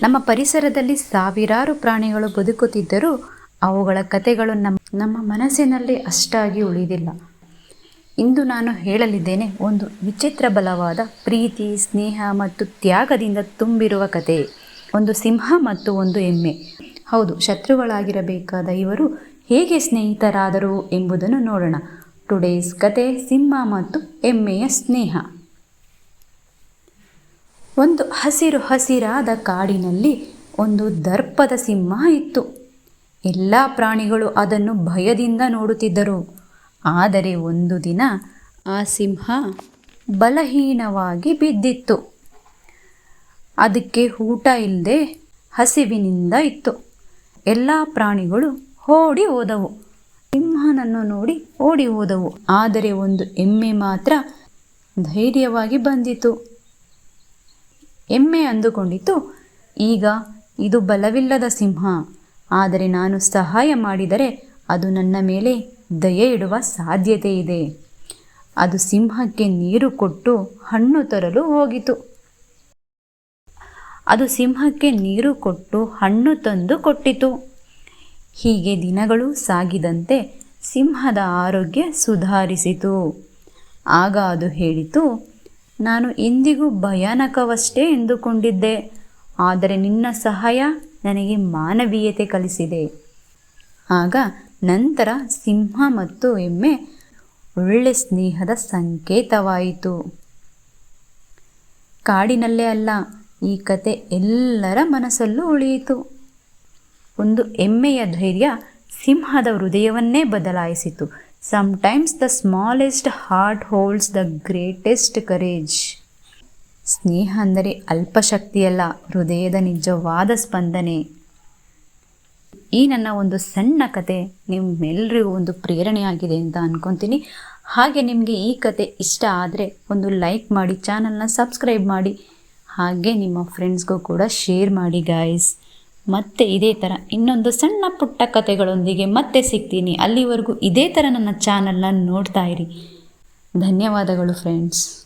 ನಮ್ಮ ಪರಿಸರದಲ್ಲಿ ಸಾವಿರಾರು ಪ್ರಾಣಿಗಳು ಬದುಕುತ್ತಿದ್ದರೂ ಅವುಗಳ ಕಥೆಗಳು ನಮ್ಮ ನಮ್ಮ ಮನಸ್ಸಿನಲ್ಲಿ ಅಷ್ಟಾಗಿ ಉಳಿದಿಲ್ಲ. ಇಂದು ನಾನು ಹೇಳಲಿದ್ದೇನೆ, ಒಂದು ವಿಚಿತ್ರ ಬಲವಾದ ಪ್ರೀತಿ, ಸ್ನೇಹ ಮತ್ತು ತ್ಯಾಗದಿಂದ ತುಂಬಿರುವ ಕತೆ. ಒಂದು ಸಿಂಹ ಮತ್ತು ಒಂದು ಎಮ್ಮೆ. ಹೌದು, ಶತ್ರುಗಳಾಗಿರಬೇಕಾದ ಇವರು ಹೇಗೆ ಸ್ನೇಹಿತರಾದರು ಎಂಬುದನ್ನು ನೋಡೋಣ. ಟುಡೇಸ್ ಕತೆ ಸಿಂಹ ಮತ್ತು ಎಮ್ಮೆಯ ಸ್ನೇಹ. ಒಂದು ಹಸಿರು ಹಸಿರಾದ ಕಾಡಿನಲ್ಲಿ ಒಂದು ದರ್ಪದ ಸಿಂಹ ಇತ್ತು. ಎಲ್ಲ ಪ್ರಾಣಿಗಳು ಅದನ್ನು ಭಯದಿಂದ ನೋಡುತ್ತಿದ್ದರು. ಆದರೆ ಒಂದು ದಿನ ಆ ಸಿಂಹ ಬಲಹೀನವಾಗಿ ಬಿದ್ದಿತ್ತು. ಅದಕ್ಕೆ ಊಟ ಇಲ್ಲದೆ ಹಸಿವಿನಿಂದ ಇತ್ತು. ಎಲ್ಲ ಪ್ರಾಣಿಗಳು ಓಡಿ ಹೋದವು. ಸಿಂಹನನ್ನು ನೋಡಿ ಓಡಿ ಹೋದವು. ಆದರೆ ಒಂದು ಎಮ್ಮೆ ಮಾತ್ರ ಧೈರ್ಯವಾಗಿ ಬಂದಿತು. ಎಮ್ಮೆ ಅಂದುಕೊಂಡಿತು. ಈಗ ಇದು ಬಲವಿಲ್ಲದ ಸಿಂಹ. ಆದರೆ ನಾನು ಸಹಾಯ ಮಾಡಿದರೆ ಅದು ನನ್ನ ಮೇಲೆ ದಯೆ ಇಡುವ ಸಾಧ್ಯತೆ ಇದೆ. ಅದು ಸಿಂಹಕ್ಕೆ ನೀರು ಕೊಟ್ಟು ಹಣ್ಣು ತರಲು ಹೋಗಿತು. ಅದು ಸಿಂಹಕ್ಕೆ ನೀರು ಕೊಟ್ಟು ಹಣ್ಣು ತಂದು ಕೊಟ್ಟಿತು. ಹೀಗೆ ದಿನಗಳು ಸಾಗಿದಂತೆ ಸಿಂಹದ ಆರೋಗ್ಯ ಸುಧಾರಿಸಿತು. ಆಗ ಅದು ಹೇಳಿತು ನಾನು ಎಂದಿಗೂ ಭಯಾನಕವಷ್ಟೇ ಎಂದುಕೊಂಡಿದ್ದೆ. ಆದರೆ ನಿನ್ನ ಸಹಾಯ ನನಗೆ ಮಾನವೀಯತೆ ಕಲಿಸಿದೆ. ಆಗ ನಂತರ ಸಿಂಹ ಮತ್ತು ಎಮ್ಮೆ ಒಳ್ಳೆ ಸ್ನೇಹದ ಸಂಕೇತವಾಯಿತು. ಕಾಡಿನಲ್ಲೇ ಅಲ್ಲ, ಈ ಕತೆ ಎಲ್ಲರ ಮನಸ್ಸಲ್ಲೂ ಉಳಿಯಿತು. ಒಂದು ಎಮ್ಮೆಯ ಧೈರ್ಯ ಸಿಂಹದ ಹೃದಯವನ್ನೇ ಬದಲಾಯಿಸಿತು. Sometimes the smallest heart holds the greatest courage ಸ್ನೇಹ ಅಂದರೆ ಅಲ್ಪಶಕ್ತಿಯಲ್ಲ, ಹೃದಯದ ನಿಜವಾದ ಸ್ಪಂದನೆ. ಈ ನನ್ನ ಒಂದು ಸಣ್ಣ ಕತೆ ನಿಮ್ಮೆಲ್ಲರಿಗೂ ಒಂದು ಪ್ರೇರಣೆಯಾಗಿದೆ ಅಂತ ಅನ್ಕೊತೀನಿ. ಹಾಗೆ ನಿಮಗೆ ಈ ಕತೆ ಇಷ್ಟ ಆದರೆ ಒಂದು ಲೈಕ್ ಮಾಡಿ, ಚಾನಲ್ನ ಸಬ್ಸ್ಕ್ರೈಬ್ ಮಾಡಿ. ಹಾಗೆ ನಿಮ್ಮ ಫ್ರೆಂಡ್ಸ್ಗೂ ಕೂಡ ಶೇರ್ ಮಾಡಿ ಗಾಯ್ಸ್ ಮತ್ತೆ ಇದೇ ಥರ ಇನ್ನೊಂದು ಸಣ್ಣ ಪುಟ್ಟ ಕಥೆಗಳೊಂದಿಗೆ ಮತ್ತೆ ಸಿಗ್ತೀನಿ. ಅಲ್ಲಿವರೆಗೂ ಇದೇ ಥರ ನನ್ನ ಚಾನಲ್ನ ನೋಡ್ತಾ ಇರಿ. ಧನ್ಯವಾದಗಳು ಫ್ರೆಂಡ್ಸ್